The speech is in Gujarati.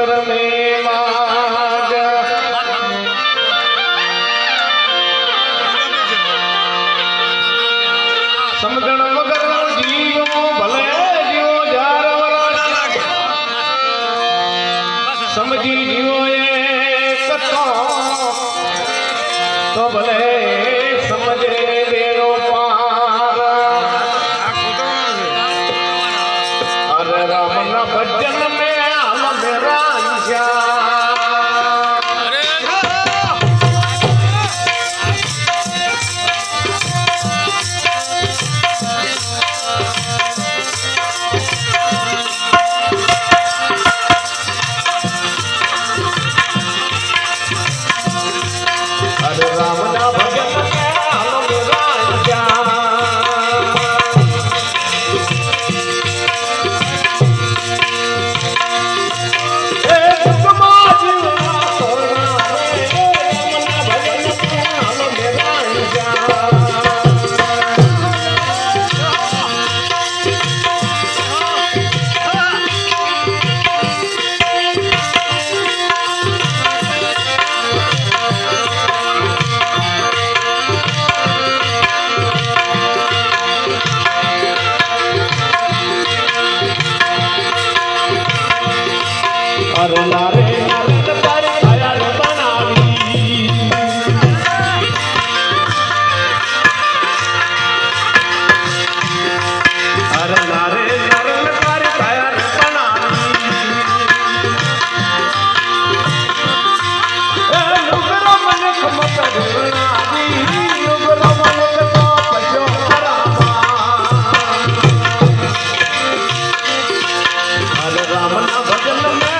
તમે માગ સમજણ વગર જીવો ભલે જીવો જાર સમજી જીવો એ કથો તો ભલે ભજન મે मेरा Solomon.